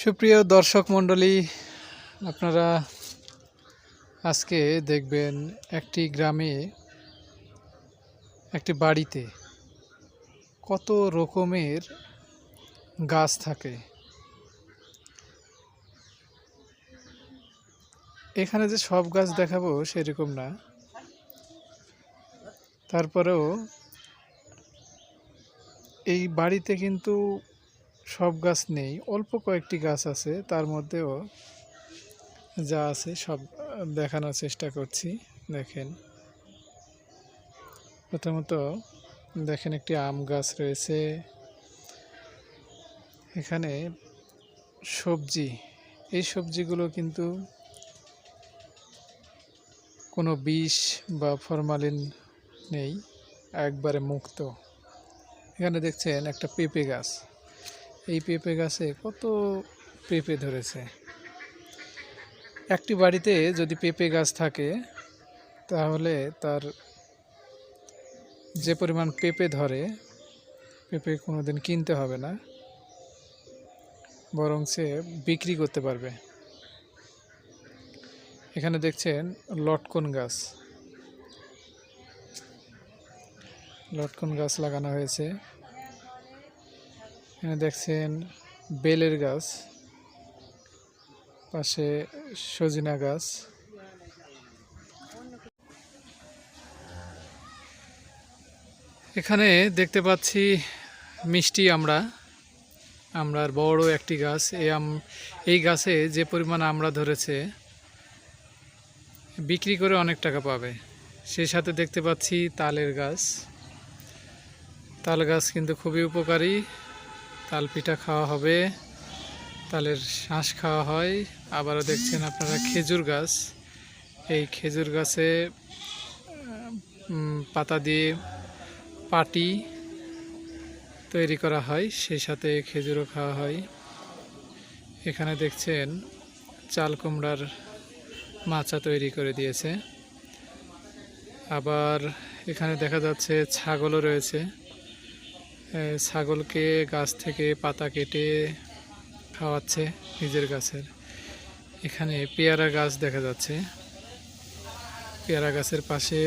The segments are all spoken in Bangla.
সুপ্রিয় দর্শক মণ্ডলী, আপনারা আজকে দেখবেন একটি গ্রামে, একটি বাড়িতে কত রকমের গাছ থাকে। এখানে যে সব গাছ দেখাবো সেরকম না। তারপরেও এই বাড়িতে কিন্তু সব গাছ নেই, অল্প কয়েকটি গাছ আছে, তার মধ্যেও যা আছে সব দেখানোর চেষ্টা করছি, দেখেন। প্রথমত দেখেন একটি আম গাছ রয়েছে। এখানে সবজি, এই সবজিগুলো কিন্তু কোনো বিষ বা ফরমালিন নেই, একবারে মুক্ত। এখানে দেখছেন একটা পেঁপে গাছ। এই পেঁপে গাছে কত পেঁপে ধরেছে। একটি বাড়িতে যদি পেঁপে গাছ থাকে, তাহলে তার যে পরিমাণ পেঁপে ধরে, পেঁপে কোনোদিন কিনতে হবে না, বরং সে বিক্রি করতে পারবে। এখানে দেখছেন লটকন গাছ। লটকন গাছ লাগানো হয়েছে। এখানে দেখছেন বেলের গাছ, পাশে সজিনা গাছ। এখানে দেখতে পাচ্ছি মিষ্টি আমরা, আমরার বড় একটি গাছ। এই আম, এই গাছে যে পরিমাণ আমরা ধরেছে, বিক্রি করে অনেক টাকা পাবে। সেই সাথে দেখতে পাচ্ছি তালের গাছ। তাল গাছ কিন্তু খুবই উপকারী। তাল পিঠা খাওয়া হবে, তালের শাঁস খাওয়া হয়। আবারও দেখছেন আপনারা খেজুর গাছ। এই খেজুর গাছে পাতা দিয়ে পাটি তৈরি করা হয়, সেই সাথে খেজুরও খাওয়া হয়। এখানে দেখছেন চাল কুমড়ার মাচা তৈরি করে দিয়েছে। আবার এখানে দেখা যাচ্ছে ছাগলও রয়েছে। ছাগলকে গাছ থেকে পাতা কেটে খাওয়াচ্ছে নিজের গাছের। এখানে পেয়ারা গাছ দেখা যাচ্ছে। পেয়ারা গাছের পাশে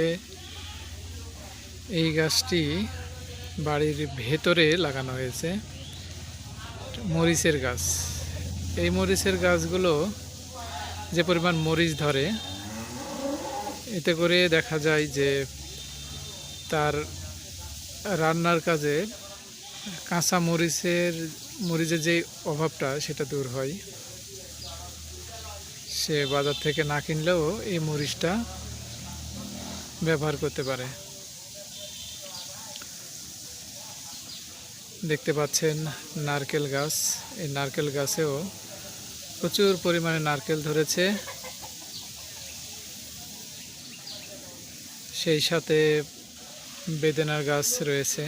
এই গাছটি বাড়ির ভেতরে লাগানো হয়েছে। মরিচের গাছ। এই মরিচের গাছগুলো যে পরিমাণ মরিচ ধরে, এতে করে দেখা যায় যে তার রান্নার কাজে কাঁচা মরিচের মরিচের যে অভাবটা সেটা দূর হয়। সে বাজার থেকে না কিনলেও এই মরিচটা ব্যবহার করতে পারে। দেখতে পাচ্ছেন নারকেল গাছ। এই নারকেল গাছেও প্রচুর পরিমাণে নারকেল ধরেছে। সেই সাথে বেদেনার গাছ রয়েছে।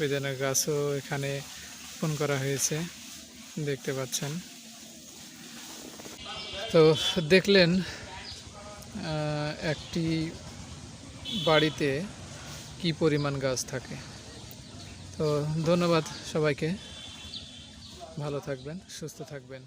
বেদেনার গাছও এখানে রোপণ করা হয়েছে, দেখতে পাচ্ছেন। তো দেখলেন একটি বাড়িতে কি পরিমাণ গাছ থাকে। তো ধন্যবাদ সবাইকে, ভালো থাকবেন, সুস্থ থাকবেন।